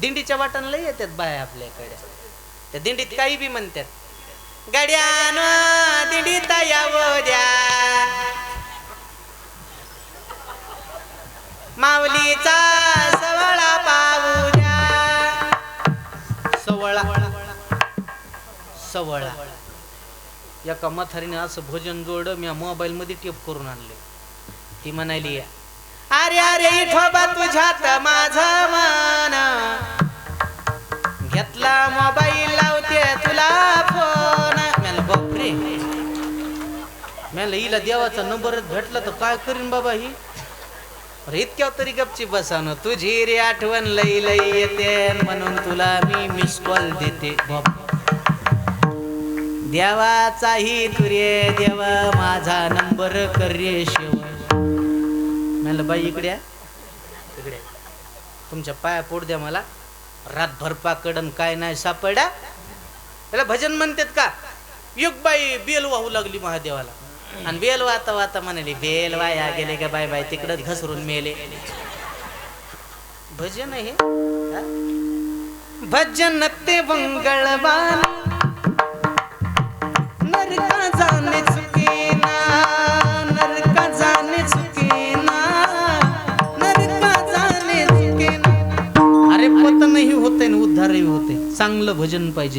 दिंडीच्या वाटणला येतात बाया आपल्याकडे. त्या दिंडीत काही बी म्हणतात गड्यान दिंडीत यावं द्या. माऊलीचा सवळा पाहू द्या. सवळा. सवळा. एका मथारीने असं भोजन जोड मी मोबाईल मध्ये टेप करून आणले ती म्हणाली अरे अरे इठोबा तुझ्यात माझा घेतला मोबाईल लावते तुला फोन. मला बापरे मला हिला देवाचा नंबरच भेटला तर काय करीन बाबा ही? अरे इतक्या तरी गपची बसावं तुझी रे आठवण लई लई येते म्हणून तुला मी मिस कॉल देते बाप. देवाचाही तुरे देव माझा नंबर कर रे शेव म्हणलं बाई इकडे इकडे तुमच्या पाया पोट द्या मला. रातभर पाकडन काय नाही सापडा. त्याला भजन म्हणतात का? युगबाई बेल वाहू लागली महादेवाला. आणि बेल वाता वाता म्हणाली बेल वाया गेले का बाय बाय तिकडच घसरून मेले. भजन आहे भजन ते मंगळवान जाणे होते ना उद्धारही होते. चांगलं भजन पाहिजे.